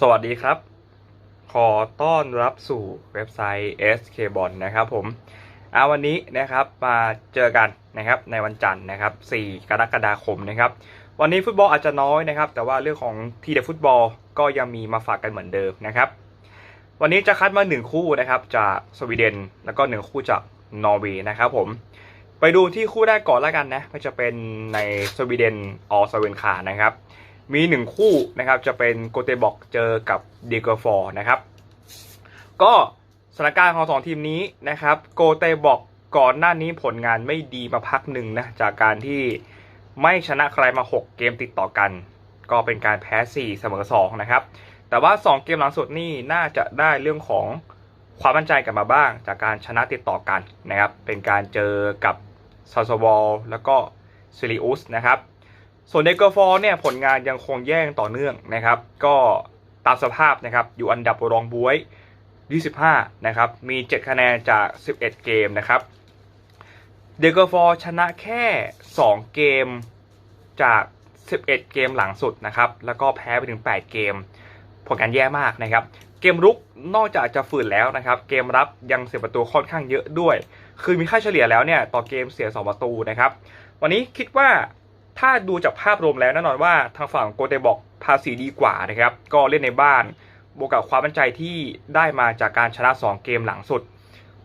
สวัสดีครับ ขอต้อนรับสู่เว็บไซต์ SK b o n นะครับผมอาวันนี้นะครับมาเจอกันนะครับในวันจันทร์นะครับ 4 กรกฎาคมนะครับ วันนี้ฟุตบอลอาจจะน้อยนะครับ แต่ว่าเรื่องของทีเด็ดฟุตบอลก็ยังมีมาฝากกันเหมือนเดิมนะครับ วันนี้จะคัดมา 1 คู่นะครับจากสวีเดน แล้วก็ 1 คู่จากนอร์เวย์นะครับผมไปดูที่คู่แรกก่อนแล้วกันนะก็จะเป็นในสวีเดนออสเวนคานะครับ มีหนึ่งคู่นะครับจะเป็นโกเตบอกเจอกับเดกอฟอร์นะครับก็สถานการณ์ของสองทีมนี้นะครับโกเตบอกก่อนหน้านี้ผลงานไม่ดีมาพักหนึ่งนะจากการที่ไม่ชนะใครมา 6 เกมติดต่อกัน ก็เป็นการแพ้ 4 เสมอ2นะครับแต่ว่า 2 เกมหลังสุดนี่น่าจะได้เรื่องของความมั่นใจกลับมาบ้าง จากการชนะติดต่อกันนะครับเป็นการเจอกับซาสวอลแล้วก็ซิลิอุสนะครับ ส่วนเดกอฟอร์เนี่ยผลงานยังคงแย่งต่อเนื่องนะครับ ก็ตามสภาพนะครับอยู่อันดับรองบวย 25 นะครับ มี 7 คะแนนจาก 11 เกมนะครับเดกอฟอร์ชนะแค่ 2 เกมจาก 11 เกมหลังสุดนะครับ แล้วก็แพ้ไปถึง 8 เกม ผลการแย่มากนะครับ เกมรุกนอกจากจะฝืนแล้วนะครับ เกมรับยังเสียประตูค่อนข้างเยอะด้วย คือมีค่าเฉลี่ยแล้วเนี่ยต่อเกมเสีย 2 ประตูนะครับ วันนี้คิดว่า ถ้าดูจากภาพรวมแล้วแน่นอนว่าทางฝั่งโกเตบอกภาษีดีกว่านะครับ ก็เล่นในบ้านบวกกับความมั่นใจที่ได้มาจากการชนะ 2 เกมหลังสุด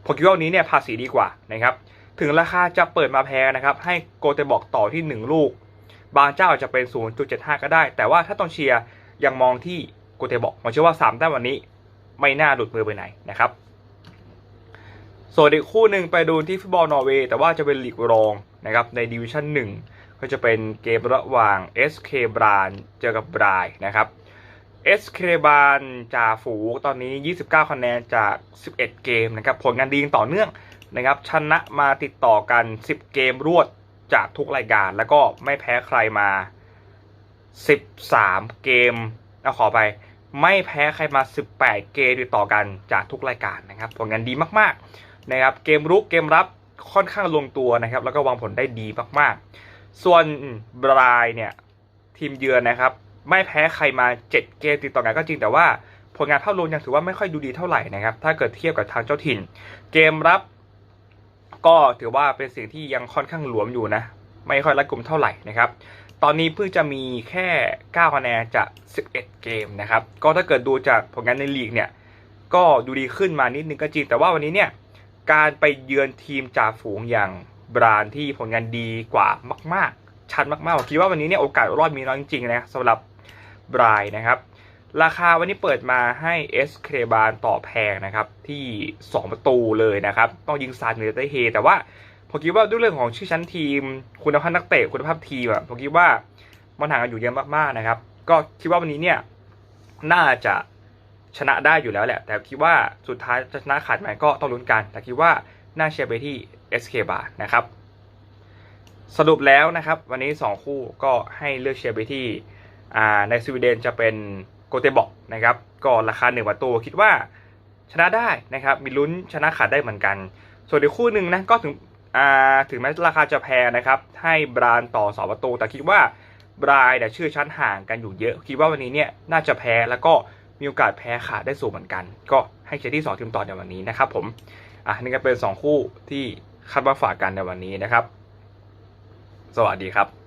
ผมคิดว่านี้เนี่ยภาษีดีกว่านะครับ ถึงราคาจะเปิดมาแพงนะครับ ให้โกเตบอกต่อที่ 1 ลูก บางเจ้าอาจจะเป็น 0.75 ก็ได้ แต่ว่าถ้าต้องเชียร์ยังมองที่โกเตบอกผมเชื่อว่า3แต้มวันนี้ไม่น่าหลุดมือไปไหนนะครับส่วนอีกคู่หนึ่งไปดูที่ฟุตบอลนอร์เวย์แต่ว่าจะเป็นลีกรองนะครับในดิวิชั่น1 ก็จะเป็นเกมระหว่าง SK บรานเจอกับบรายนะครับ SK บรานจ่าฝูตอนนี้ 29 คะแนนจาก 11 เกมนะครับผลงานดีต่อเนื่องนะครับชนะมาติดต่อกัน 10 เกมรวดจากทุกรายการ แล้วก็ไม่แพ้ใครมา 13 เกมเอาขอไปไม่แพ้ใครมา 18 เกมติดต่อกันจากทุกรายการนะครับผลงานดีมากๆนะครับเกมรุกเกมรับค่อนข้างลงตัวนะครับแล้วก็วางผลได้ดีมากๆ ส่วนบรายเนี่ยทีมเยือนนะครับ ไม่แพ้ใครมา 7 เกมติดต่อกันก็จริงแต่ว่าผลงานภาพรวมยังถือว่าไม่ค่อยดูดีเท่าไหร่นะครับ ถ้าเกิดเทียบกับทางเจ้าถิ่น เกมรับก็ถือว่าเป็นสิ่งที่ยังค่อนข้างหลวมอยู่นะ ไม่ค่อยรัดกุมเท่าไหร่นะครับ ตอนนี้เพิ่งจะมีแค่9คะแนนจาก 11 เกมนะครับ ก็ถ้าเกิดดูจากผลงานในลีกเนี่ย ก็ดูดีขึ้นมานิดนึงก็จริง แต่ว่าวันนี้เนี่ย การไปเยือนทีมจ่าฝูงอย่าง บรานที่ผลงานดีกว่ามาก ๆ ชัดมากๆผมคิดว่าวันนี้เนี่ยโอกาสรอดมีน้อยจริงๆนะสำหรับบรายนะครับ ราคาวันนี้เปิดมาให้เอสเคบานต่อแพงนะครับ ที่ 2 ประตูเลยนะครับ ต้องยิงซานเนือได้เฮ แต่ว่าผมคิดว่าด้วยเรื่องของชื่อชั้นทีม คุณภาพนักเตะคุณภาพทีมอะผมคิดว่ามันห่างกันอยู่เยอะมากๆนะครับ ก็คิดว่าวันนี้เนี่ยน่าจะชนะได้อยู่แล้วแหละ แต่คิดว่าสุดท้ายจะชนะขาดไหมก็ต้องลุ้นกัน แต่คิดว่า น่าเชียร์ไปที่ SK บาร์นะครับ สรุปแล้วนะครับ วันนี้ 2 คู่ก็ให้เลือกเชียร์ไปที่ในสวีเดนจะเป็นโกเตบอกนะครับ ก็ราคา1ประตูคิดว่าชนะได้นะครับ มีลุ้นชนะขาดได้เหมือนกัน ส่วนอีกคู่หนึ่งนะก็ถึงถึงแม้ราคาจะแพงนะครับ ให้บรานต่อ2ประตู แต่คิดว่าบรายเนี่ยชื่อชั้นห่างกันอยู่เยอะ คิดว่าวันนี้เนี่ยน่าจะแพ้แล้วก็มีโอกาสแพ้ขาดได้สูงเหมือนกัน ก็ให้เชียร์ที่ 2 ทีมต่อในวันนี้นะครับผม อะนี่ก็เป็น 2 คู่ที่คาดว่าฝากกันในวันนี้นะครับ สวัสดีครับ